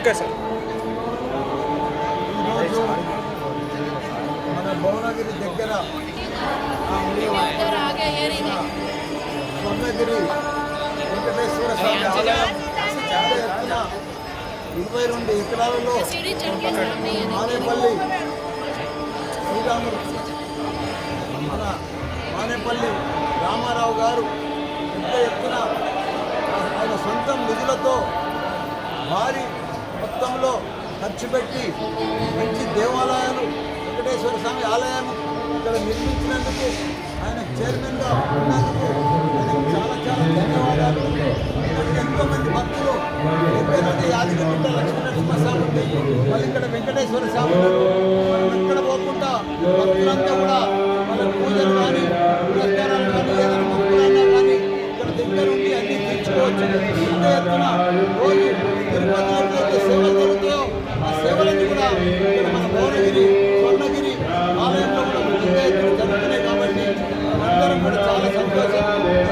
Okay sir మన భువనగిరి దగ్గర స్వర్ణగిరి వెంకటేశ్వర స్వామి ఆలయం చాలా ఎత్తున ఇరవై రెండు ఎకరాలలో మానేపల్లి శ్రీరాముడు మన మానేపల్లి రామారావు గారు ఎంత ఎత్తున ఆయన సొంతం నిధులతో భారీ మొత్తంలో ఖర్చు పెట్టి మంచి దేవాలయాలు వెంకటేశ్వర స్వామి ఆలయం ఇక్కడ నిర్మించినందుకు ఆయన చైర్మన్గా ఉన్నందుకు ఆయనకు చాలా చాలా ధన్యవాదాలు. ఇక్కడికి ఎంతో మంది భక్తులు ఎక్కడంటే యాదగిరిగుట్ట లక్ష్మీనరసింహస్వామి ఉంది వాళ్ళు ఇక్కడ వెంకటేశ్వర స్వామి మనం ఎక్కడ పోకుండా భక్తులంతా కూడా వాళ్ళ పూజలు కానీ పురస్కారాలు కానీ ఏదైనా మొక్కులైనా కానీ ఇక్కడ దగ్గర ఉండి అన్ని తీర్చుకోవచ్చు. ధన్యవాదాలు.